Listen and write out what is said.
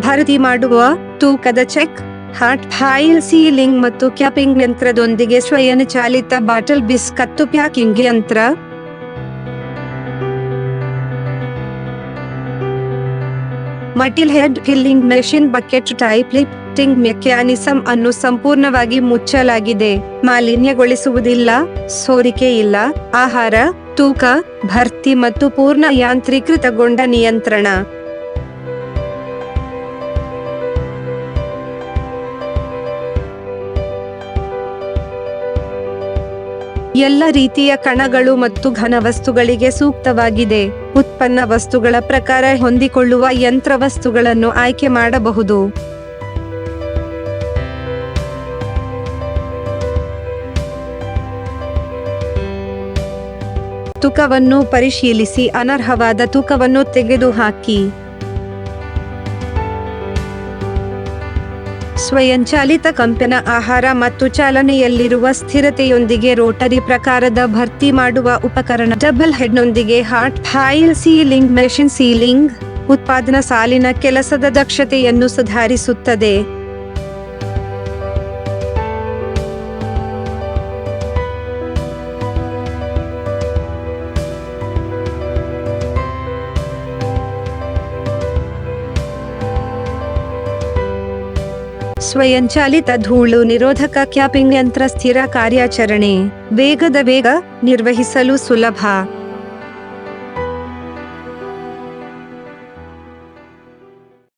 ಭರ್ತಿ ಮಾಡುವ ತೂಕದ ಚೆಕ್ ಹಾಟ್ ಫೈಲ್ ಸೀಲಿಂಗ್ ಮತ್ತು ಕ್ಯಾಪಿಂಗ್ ಯಂತ್ರದೊಂದಿಗೆ ಸ್ವಯಂ ಚಾಲಿತ ಬಾಟಲ್ ಬಿಸ್ಕತ್ತು ಪ್ಯಾಕಿಂಗ್ ಯಂತ್ರ. ಮಟಿಲ್ head filling machine bucket type lifting mechanism ಅನ್ನು ಸಂಪೂರ್ಣವಾಗಿ ಮುಚ್ಚಲಾಗಿದೆ. ಮಾಲಿನ್ಯಗೊಳಿಸುವುದಿಲ್ಲ, ಸೋರಿಕೆ ಇಲ್ಲ. ಆಹಾರ, ತೂಕ, ಭರ್ತಿ ಮತ್ತು ಪೂರ್ಣ ಯಾಂತ್ರೀಕೃತಗೊಂಡ ನಿಯಂತ್ರಣ. ಎಲ್ಲ ರೀತಿಯ ಕಣಗಳು ಮತ್ತು ಘನ ವಸ್ತುಗಳಿಗೆ ಸೂಕ್ತವಾಗಿದೆ. ಉತ್ಪನ್ನ ವಸ್ತುಗಳ ಪ್ರಕಾರ ಹೊಂದಿಕೊಳ್ಳುವ ಯಂತ್ರ ವಸ್ತುಗಳನ್ನು ಆಯ್ಕೆ ಮಾಡಬಹುದು. ತೂಕವನ್ನು ಪರಿಶೀಲಿಸಿ ಅನರ್ಹವಾದ ತೂಕವನ್ನು ತೆಗೆದುಹಾಕಿ. ಸ್ವಯಂಚಾಲಿತ ಕಂಪನ ಆಹಾರ ಮತ್ತು ಚಾಲನೆಯಲ್ಲಿರುವ ಸ್ಥಿರತೆಯೊಂದಿಗೆ ರೋಟರಿ ಪ್ರಕಾರದ ಭರ್ತಿ ಮಾಡುವ ಉಪಕರಣ double ಹೆಡ್ನೊಂದಿಗೆ hot fill sealing machine sealing ಉತ್ಪಾದನಾ ಸಾಲಿನ ಕೆಲಸದ ದಕ್ಷತೆಯನ್ನು ಸುಧಾರಿಸುತ್ತದೆ. ಸ್ವಯಂಚಾಲಿತ ಧೂಳು ನಿರೋಧಕ ಕ್ಯಾಪಿಂಗ್ ಯಂತ್ರ ಸ್ಥಿರ ಕಾರ್ಯಾಚರಣೆ. ವೇಗದ ವೇಗ ನಿರ್ವಹಿಸಲು ಸುಲಭ.